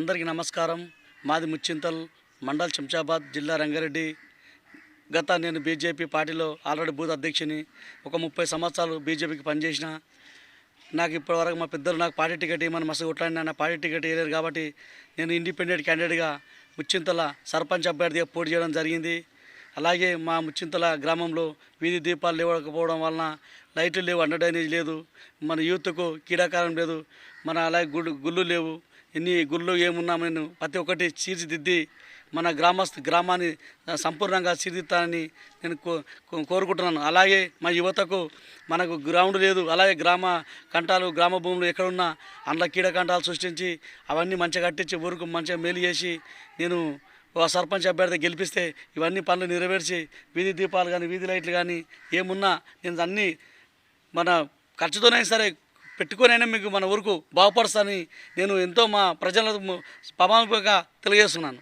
అందరికీ నమస్కారం. మాది ముచ్చింతల్ మండల్ శంషాబాద్ జిల్లా రంగారెడ్డి. గత నేను బీజేపీ పార్టీలో ఆల్రెడీ బూత్ అధ్యక్షుని. ఒక ముప్పై సంవత్సరాలు బీజేపీకి పనిచేసిన. నాకు ఇప్పటివరకు మా పెద్దలు నాకు పార్టీ టికెట్ ఇవ్వమని మస్తు కొట్లాడినా నా పార్టీ టికెట్ ఇవ్వలేరు కాబట్టి నేను ఇండిపెండెంట్ క్యాండిడేట్గా ముచ్చింతల సర్పంచ్ అభ్యర్థిగా పోటీ చేయడం జరిగింది. అలాగే మా ముచ్చింతల గ్రామంలో వీధి దీపాలు లేవకపోవడం వలన లైట్లు లేవు అండర్ డ్రైనేజ్ లేదు. మన యూత్కు క్రీడాకారం లేదు. మన అలాగే గుళ్ళు గుళ్ళు లేవు. ఎన్ని గుళ్ళు ఏమున్నా నేను ప్రతి ఒక్కటి తీర్చిదిద్ది మన గ్రామస్తు గ్రామాన్ని సంపూర్ణంగా తీర్చిదిద్దానని నేను కో కోరుకుంటున్నాను. అలాగే మా యువతకు మనకు గ్రౌండ్ లేదు. అలాగే గ్రామ కంటాలు గ్రామ భూములు ఎక్కడున్నా అందులో కీడ కంటాలు సృష్టించి అవన్నీ మంచిగా కట్టించి ఊరుకు మంచిగా మేలు చేసి నేను ఒక సర్పంచ్ అభ్యర్థి గెలిపిస్తే ఇవన్నీ పనులు నెరవేర్చి వీధి దీపాలు కానీ వీధి లైట్లు కానీ ఏమున్నా నేను అన్నీ మన ఖర్చుతోనైనా సరే పెట్టుకునైనా మీకు మన ఊరుకు బాగుపరుస్తానని నేను ఎంతో మా ప్రజలకు ప్రమాణికంగా తెలియజేస్తున్నాను.